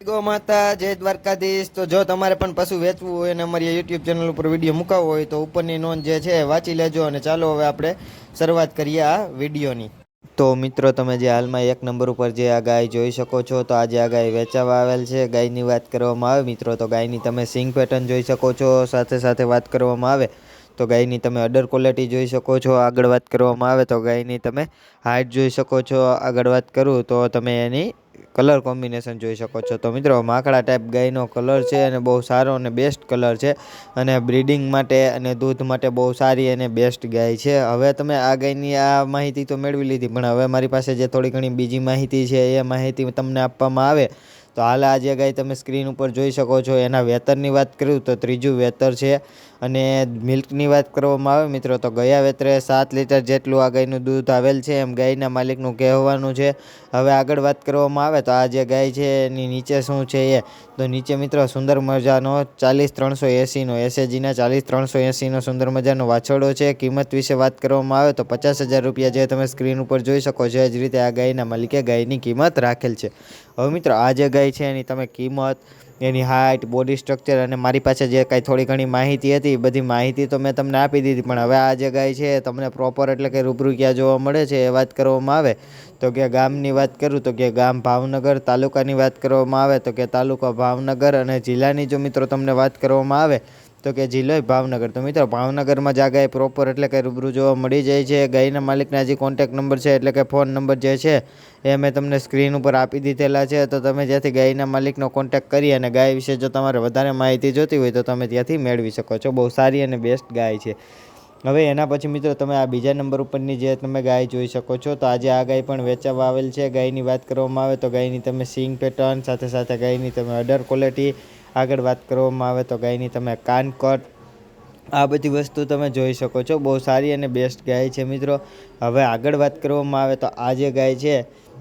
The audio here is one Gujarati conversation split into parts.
ગો માતા, જય દ્વારકાધીશ. તો જો તમારે પણ પશુ વેચવું હોય અને અમારી યુટ્યુબ ચેનલ ઉપર વીડિયો મુકાવવો હોય તો ઉપરની નોંધ જે છે વાંચી લેજો અને ચાલો હવે આપણે શરૂઆત કરીએ આ વિડીયોની તો મિત્રો, તમે જે હાલમાં એક નંબર ઉપર જે આ ગાય જોઈ શકો છો, તો આજે આ ગાય વેચાવા આવેલ છે. ગાયની વાત કરવામાં આવે મિત્રો, તો ગાયની તમે સિંગ પેટર્ન જોઈ શકો છો. સાથે સાથે વાત કરવામાં આવે. તો ગાયની તમે અડર ક્વોલિટી જોઈ શકો છો. આગળ વાત કરવામાં આવે તો ગાયની તમે હાઇટ જોઈ શકો છો. આગળ વાત કરું તો તમે એની કલર કોમ્બિનેશન જોઈ શકો છો. તો મિત્રો માકડા ટાઈપ ગાયનો કલર છે અને બહુ સારો અને બેસ્ટ કલર છે અને બ્રીડિંગ માટે અને દૂધ માટે બહુ સારી અને બેસ્ટ ગાય છે. હવે તમે આ ગાયની આ માહિતી તો મેળવી લીધી, પણ હવે મારી પાસે જે થોડી ઘણી બીજી માહિતી છે એ માહિતી તમને આપવામાં આવે. તો હાલ આ જે ગાય તમે સ્ક્રીન ઉપર જોઈ શકો છો, એના વેતરની વાત કરું તો ત્રીજું વેતર છે અને મિલ્કની વાત કરવામાં આવે મિત્રો, તો ગયા વેતરે સાત લીટર જેટલું આ ગાયનું દૂધ આવેલ છે, એમ ગાયના માલિકનું કહેવાનું છે. હવે આગળ વાત કરવામાં આવે તો આ જે ગાય છે, એની નીચે શું છે એ? તો નીચે મિત્રો સુંદર મજાનો ચાલીસ ત્રણસો એંસીનો, એસએજીના ચાલીસ ત્રણસો એંસીનો સુંદર મજાનો વાછરડો છે. કિંમત વિશે વાત કરવામાં આવે તો પચાસ હજાર રૂપિયા જે તમે સ્ક્રીન ઉપર જોઈ શકો છો, એ જ રીતે આ ગાયના માલિકે ગાયની કિંમત રાખેલ છે. હવે મિત્રો, આ જે છે એની તમે કિંમત, એની હાઇટ બોડી સ્ટ્રક્ચર અને મારી પાસે જે કાંઈ થોડી ઘણી માહિતી હતી, એ બધી માહિતી તો મેં તમને આપી દીધી. પણ હવે આ જે ગાય છે તમને પ્રોપર એટલે કે રૂબરૂ ક્યાં જોવા મળે છે એ વાત કરવામાં આવે. તો કે ગામની વાત કરું તો કે ગામ ભાવનગર તાલુકાની વાત કરવામાં આવે તો કે તાલુકા ભાવનગર અને જિલ્લાની જો મિત્રો તમને વાત કરવામાં આવે તો કે જિલ્લો ભાવનગર. તો મિત્રો, ભાવનગરમાં જ આ ગાય પ્રોપર એટલે કે રૂબરૂ જોવા મળી જાય છે. ગાયના માલિકના જે કોન્ટેક નંબર છે, એટલે કે ફોન નંબર જે છે, એ મેં તમને સ્ક્રીન ઉપર આપી દીધેલા છે. તો તમે જ્યાંથી ગાયના માલિકનો કોન્ટેક કરી અને ગાય વિશે જો તમારે વધારે માહિતી જોતી હોય, તો તમે ત્યાંથી મેળવી શકો છો. બહુ સારી અને બેસ્ટ ગાય છે. હવે એના પછી મિત્રો, તમે આ બીજા નંબર ઉપરની જે તમે ગાય જોઈ શકો છો, તો આજે આ ગાય પણ વેચાવા આવેલ છે. ગાયની વાત કરવામાં આવે તો ગાયની તમે સિંગ પેટર્ન, સાથે સાથે ગાયની તમે અડર ક્વોલિટી આગળ વાત કરવામાં આવે તો ગાયની તમે કાન કટ, આ બધી વસ્તુ તમે જોઈ શકો છો. બહુ સારી અને બેસ્ટ ગાય છે મિત્રો. હવે આગળ વાત કરવામાં આવે તો આ જે ગાય છે,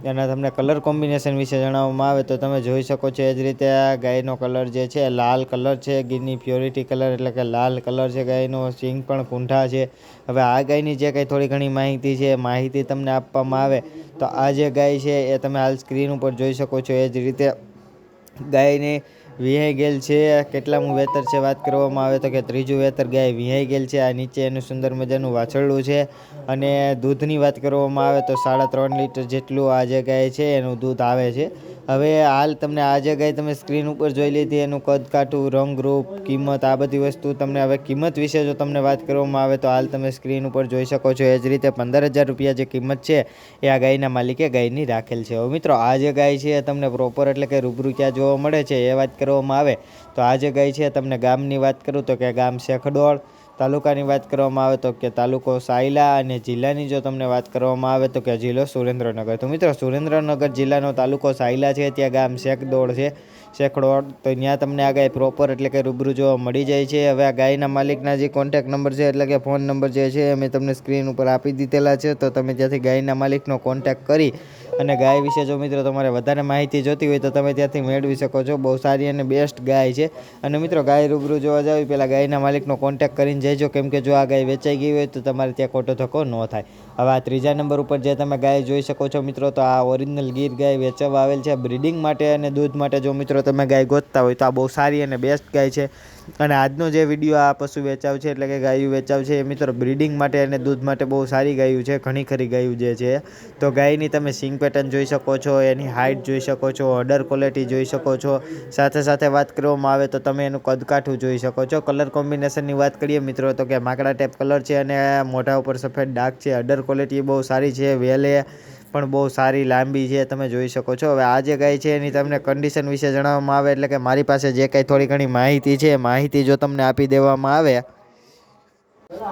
એના તમને કલર કોમ્બિનેશન વિશે જણાવવામાં આવે તો તમે જોઈ શકો છો. એ જ રીતે આ ગાયનો કલર જે છે લાલ કલર છે ગીરની પ્યોરિટી કલર એટલે કે લાલ કલર છે ગાયનો, સિંગ પણ કુંઠા છે. હવે આ ગાયની જે કંઈ થોડી ઘણી માહિતી છે માહિતી તમને આપવામાં આવે તો આ જે ગાય છે, એ તમે હાલ સ્ક્રીન ઉપર જોઈ શકો છો. એ જ રીતે ગાયની વિહાઈ ગયેલ છે. કેટલામું વેતર છે વાત કરવામાં આવે તો કે ત્રીજું વેતર ગાય વિહાઈ ગયેલ છે. આ નીચે એનું સુંદર મજાનું વાછરડું છે. અને દૂધની વાત કરવામાં આવે તો સાડા ત્રણ લીટર જેટલું આ જે ગાય છે એનું દૂધ આવે છે. હવે હાલ તમને આ જે ગાય તમે સ્ક્રીન ઉપર જોઈ લીધી, એનું કદ કાઠું, રંગ કિંમત, આ બધી વસ્તુ તમને હવે કિંમત વિશે જો તમને વાત કરવામાં આવે તો હાલ તમે સ્ક્રીન ઉપર જોઈ શકો છો. એ જ રીતે પંદર હજાર રૂપિયા જે કિંમત છે, એ આ ગાયના માલિકે ગાયની રાખેલ છે. હવે મિત્રો, આ જે ગાય છે તમને પ્રોપર એટલે કે રૂબરૂ ક્યાં જોવા મળે છે એ વાત કરવામાં આવે. તો આ જે ગાય છે તમને ગામની વાત કરું તો કે ગામ શેખડોળ તાલુકાની વાત કરવામાં આવે તો કે તાલુકો સાયલા અને જિલ્લાની જો તમને વાત કરવામાં આવે તો કે જિલ્લો સુરેન્દ્રનગર. તો મિત્રો સુરેન્દ્રનગર જિલ્લાનો તાલુકો સાયલા છે, ત્યાં ગામ શેકદોડ છે. શેખડોળ તો ત્યાં તમને આ ગાય પ્રોપર એટલે કે રૂબરૂ જોવા મળી જાય છે. હવે આ ગાયના માલિકના જે કોન્ટેક નંબર છે એટલે કે ફોન નંબર જે છે, અમે તમને સ્ક્રીન ઉપર આપી દીધેલા છે. તો તમે ત્યાંથી ગાયના માલિકનો કોન્ટેક કરી અને ગાય વિશે જો મિત્રો તમારે વધારે માહિતી જોતી હોય તો તમે ત્યાંથી મેળવી શકો છો. બહુ સારી અને બેસ્ટ ગાય છે. અને મિત્રો ગાય રૂબરૂ જોવા જાવ પહેલાં ગાયના માલિકનો કોન્ટેક કરીને જજો. કેમ કે જો આ ગાય વેચાઈ ગઈ હોય તો તમારે ત્યાં ખોટો ધક્કો ન થાય. હવે આ ત્રીજા નંબર ઉપર જે તમે ગાય જોઈ શકો છો મિત્રો, તો આ ઓરિજિનલ ગીર ગાય વેચવા આવેલ છે. બ્રિડિંગ માટે અને દૂધ માટે જો મિત્રો તમે ગાય ગોતતા હોય તો આ બહુ સારી અને બેસ્ટ ગાય છે. અને આજનો જે વીડિયો આ પશુ વેચાવ છે, એટલે કે ગાયું વેચાવ છે, એ મિત્રો બ્રિડિંગ માટે અને દૂધ માટે બહુ સારી ગાયું છે, ઘણી ખરી ગાયું જે છે. તો ગાયની તમે સિંગ પેટર્ન જોઈ શકો છો, એની હાઇટ જોઈ શકો છો અડર ક્વોલિટી જોઈ શકો છો. સાથે સાથે વાત કરવામાં આવે તો તમે એનું કદકાઠું જોઈ શકો છો. કલર કોમ્બિનેશનની વાત કરીએ મિત્રો તો કે માકડા ટાઈપ કલર છે અને મોઢા ઉપર સફેદ ડાઘ છે. અડર ક્વોલિટી બહુ સારી છે, વેલે પણ બહુ સારી, લાંબી છે, તમે જોઈ શકો છો. હવે આ જે ગાય છે, એની તમને કન્ડિશન વિશે જણાવવામાં આવે એટલે કે મારી પાસે જે કાંઈ થોડી ઘણી માહિતી છે માહિતી જો તમને આપી દેવામાં આવે.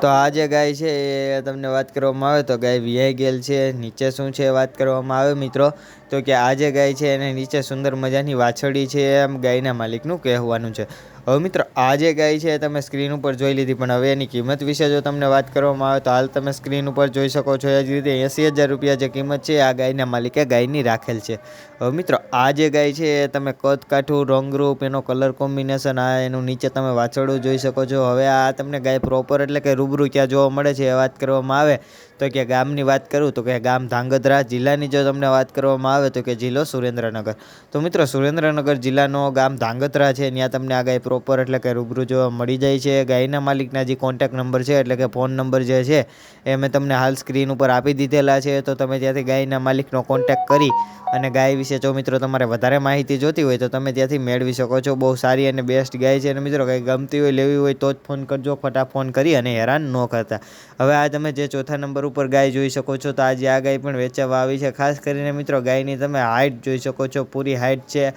તો આ જે ગાય છે, એ તમને વાત કરવામાં આવે તો ગાય વિયાઈ ગયેલ છે. નીચે શું છે વાત કરવામાં આવે મિત્રો. તો કે આ જે ગાય છે, એને નીચે સુંદર મજાની વાછળી છે, એમ ગાયના માલિકનું કહેવાનું છે. હવે મિત્રો આ જે ગાય છે તમે સ્ક્રીન ઉપર જોઈ લીધી, પણ હવે એની કિંમત વિશે જો તમને વાત કરવામાં આવે તો હાલ તમે સ્ક્રીન ઉપર જોઈ શકો છો એ જ રીતે એંસી હજાર રૂપિયા જે કિંમત છે આ ગાયના માલિકે ગાયની રાખેલ છે. હવે મિત્રો આ જે ગાય છે એ તમે કદ કાઠું રંગરૂપ, એનો કલર કોમ્બિનેશન આ એનું નીચે તમે વાછરડું જોઈ શકો છો. હવે આ તમને ગાય પ્રોપર એટલે કે રૂબરૂ ક્યાં જોવા મળે છે એ વાત કરવામાં આવે તો કે ગામની વાત કરું તો કે ગામ ધાંગધ્રા જિલ્લાની જો તમને વાત કરવામાં આવે તો કે જિલ્લો સુરેન્દ્રનગર. તો મિત્રો, સુરેન્દ્રનગર જિલ્લાનો ગામ ધાંગધ્રા છે, ત્યાં તમને આ ગાય પ્રોપર એટલે કે રૂબરૂ જોવા મળી જાય છે. ગાયના માલિકના જે કોન્ટેક નંબર છે, એટલે કે ફોન નંબર જે છે, એ મેં તમને હાલ સ્ક્રીન ઉપર આપી દીધેલા છે. તો તમે ત્યાંથી ગાયના માલિકનો કોન્ટેક કરી અને ગાય વિશે જો મિત્રો તમારે વધારે માહિતી જોતી હોય, તો તમે ત્યાંથી મેળવી શકો છો. બહુ સારી અને બેસ્ટ ગાય છે. અને મિત્રો કંઈ ગમતી હોય, લેવી હોય, તો જ ફોન કરજો. ફટા ફોન કરી અને હેરાન ન કરતા. હવે આ તમે જે ચોથા નંબર ઉપર ગાય જોઈ શકો છો, તો આજે આ ગાય પણ વેચાવા આવી છે. ખાસ કરીને મિત્રો ગાયની તમે હાઇટ જોઈ શકો છો. પૂરી હાઇટ છે.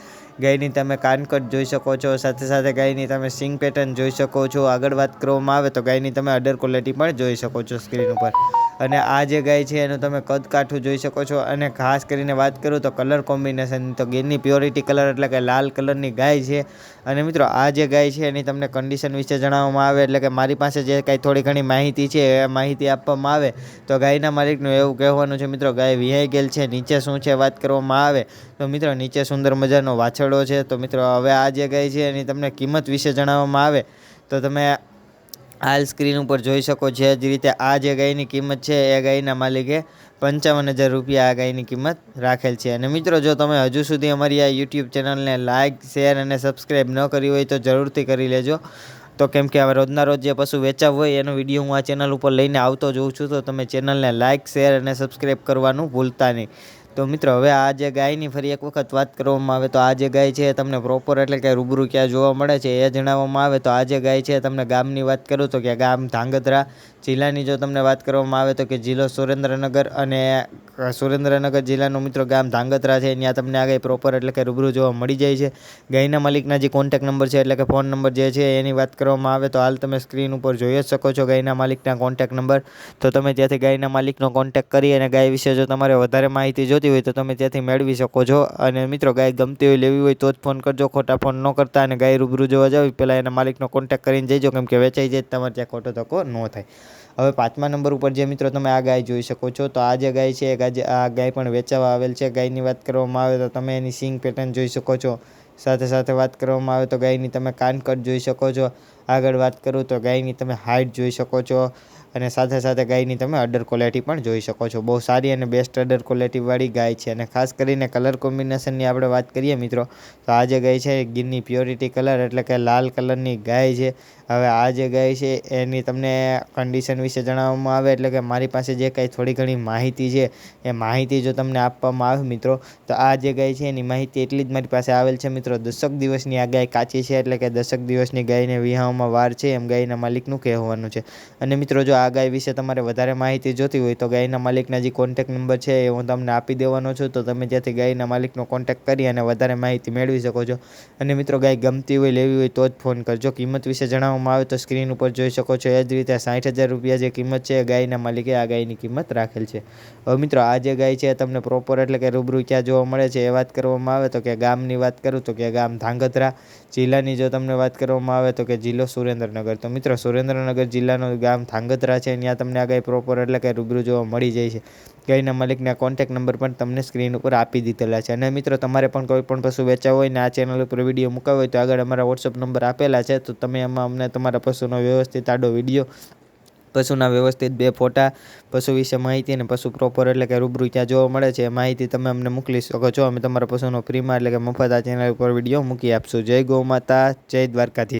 ગાયની તમે કાનકટ જોઈ શકો છો, સાથે સાથે ગાયની તમે સિંગ પેટર્ન જોઈ શકો છો. આગળ વાત કરવામાં આવે તો ગાયની તમે અડર ક્વોલિટી પણ જોઈ શકો છો સ્ક્રીન ઉપર. અને આ જે ગાય છે એનું તમે કદ કાઠું જોઈ શકો છો. અને ખાસ કરીને વાત કરું તો કલર કોમ્બિનેશન તો ગીરની પ્યોરિટી કલર એટલે કે લાલ કલરની ગાય છે. અને મિત્રો આ જે ગાય છે એની તમને કન્ડિશન વિશે જણાવવામાં આવે એટલે કે મારી પાસે જે કાંઈ થોડી ઘણી માહિતી છે એ માહિતી આપવામાં આવે. તો ગાયના માલિકનું એવું કહેવાનું છે, મિત્રો ગાય વિહાઈ ગયેલ છે, નીચે શું છે વાત કરવામાં આવે. તો મિત્રો નીચે સુંદર મજાનો વાછરડો છે. તો મિત્રો હવે આ જે ગાય છે એની તમને કિંમત વિશે જણાવવામાં આવે. તો તમે હાલ સ્ક્રીન ઉપર જોઈ શકો છો જે રીતે આ જે ગાયની કિંમત છે, એ ગાયના માલિકે પંચાવન હજાર રૂપિયા આ ગાયની કિંમત રાખેલ છે. અને મિત્રો, જો તમે હજુ સુધી અમારી આ યુટ્યુબ ચેનલને લાઇક શેર અને સબસ્ક્રાઈબ ન કરી હોય તો જરૂરથી કરી લેજો. તો કેમ કે હવે રોજના રોજ જે પશુ વેચાવ હોય, એનો વીડિયો હું આ ચેનલ ઉપર લઈને આવતો જોઉં છું, તો તમે ચેનલને લાઇક શેર અને સબસ્ક્રાઈબ કરવાનું ભૂલતા નહીં. તો મિત્રો, હવે આ જે ગાયની ફરી એક વખત વાત કરવામાં આવે તો આ જે ગાય છે તમને પ્રોપર એટલે કે રૂબરૂ ક્યાં જોવા મળે છે એ જણાવવામાં આવે. તો આ જે ગાય છે તમને ગામની વાત કરું તો કે ગામ ધાંગધ્રા જિલ્લાની જો તમને વાત કરવામાં આવે તો કે જિલ્લો સુરેન્દ્રનગર અને સુરેન્દ્રનગર જિલ્લાનું મિત્રો ગામ ધાંગધ્રા છે. ત્યાં તમને આ ગાય પ્રોપર એટલે કે રૂબરૂ જોવા મળી જાય છે. ગાયના માલિકના જે કોન્ટેક નંબર છે એટલે કે ફોન નંબર જે છે એની વાત કરવામાં આવે તો હાલ તમે સ્ક્રીન ઉપર જોઈ જ શકો છો ગાયના માલિકના કોન્ટેક નંબર તો તમે ત્યાંથી ગાયના માલિકનો કોન્ટેક કરી અને ગાય વિશે જો તમારે વધારે માહિતી જોતી હોય તો તમે ત્યાંથી મેળવી શકો છો. અને મિત્રો, ગાય ગમતી હોય, લેવી હોય તો જ ફોન કરજો. ખોટા ફોન ન કરતા અને ગાય રૂબરૂ જોવા જાવ પહેલાં એના માલિકનો કોન્ટેક કરીને જઈજો કેમ કે વેચાઈ જાય તમારે ત્યાં ખોટો ધક્કો ન થાય. હવે પાંચમા નંબર ઉપર જે મિત્રો તમે આ ગાય જોઈ શકો છો, તો આ જે ગાય છે આ ગાય પણ વેચાવા આવેલ છે. ગાયની વાત કરવામાં આવે તો તમે એની સિંગ પેટર્ન જોઈ શકો છો. સાથે સાથે વાત કરવામાં આવે તો ગાયની તમે કાનકટ જોઈ શકો છો. આગળ વાત કરું તો ગાયની તમે હાઇટ જોઈ શકો છો. અને સાથે સાથે ગાયની તમે અડર ક્વોલિટી પણ જોઈ શકો છો. બહુ સારી અને બેસ્ટ અડર ક્વોલિટીવાળી ગાય છે અને ખાસ કરીને કલર કોમ્બિનેશનની આપણે વાત કરીએ મિત્રો, તો આ જે ગાય છે ગીરની પ્યોરિટી કલર એટલે કે લાલ કલરની ગાય છે. હવે આ જે ગાય છે એની તમને કન્ડિશન વિશે જણાવવામાં આવે એટલે કે મારી પાસે જે કાંઈ થોડી ઘણી માહિતી છે, એ માહિતી જો તમને આપવામાં આવે મિત્રો, તો આ જે ગાય છે એની માહિતી એટલી જ મારી પાસે આવેલ છે મિત્રો. દશક દિવસની આ ગાય કાચી છે એટલે કે દશક દિવસની ગાયને વિહાવામાં વાર છે એમ ગાયના માલિકનું કહેવાનું છે. અને મિત્રો જો આ ગાય વિશે તમારે વધારે માહિતી જોતી હોય તો ગાયના માલિકના જે કોન્ટેક નંબર છે એ હું તમને આપી દેવાનો છું. તો તમે ત્યાંથી ગાયના માલિકનો કોન્ટેક કરી અને વધારે માહિતી મેળવી શકો છો. અને મિત્રો, ગાય ગમતી હોય, લેવી હોય તો જ ફોન કરજો. કિંમત વિશે જણાવવામાં આવે તો સ્ક્રીન ઉપર જોઈ શકો છો. એ જ રીતે સાઠ હજાર રૂપિયા જે કિંમત છે ગાયના માલિકે આ ગાયની કિંમત રાખેલ છે. હવે મિત્રો, આ જે ગાય છે તમને પ્રોપર એટલે કે રૂબરૂ ક્યાં જોવા મળે છે એ વાત કરવામાં આવે તો કે ગામની વાત કરું તો કે ગામ ધાંગધ્રા. જિલ્લાની જો તમને વાત કરવામાં આવે તો કે જિલ્લો સુરેન્દ્રનગર. તો મિત્રો, સુરેન્દ્રનગર જિલ્લાનું ગામ ધાંગધ્રા છે ત્યાં તમને આગળ પ્રોપર એટલે કે રૂબરૂ જોવા મળી જાય છે. કઈના મલિકના કોન્ટેક નંબર પણ તમને સ્ક્રીન ઉપર આપી દીધેલા છે. અને મિત્રો, તમારે પણ કોઈ પણ પશુ વેચાવ હોય ને આ ચેનલ ઉપર વીડિયો મૂકાવ હોય તો આગળ અમારા વોટ્સઅપ નંબર આપેલા છે. તો તમે એમાં અમને તમારા પશુનો વ્યવસ્થિત આડો વીડિયો પશુના વ્યવસ્થિત બે ફોટા, પશુ વિશે માહિતી અને પશુ પ્રોપર એટલે કે રૂબરૂ ક્યાં જોવા મળે છે. એ માહિતી તમે અમને મોકલી શકો છો. અમે તમારા પશુનો ફ્રીમાં એટલે કે મફત આ ચેનલ ઉપર વીડિયો મૂકી આપશું. જય ગૌ માતા, જય દ્વારકાથી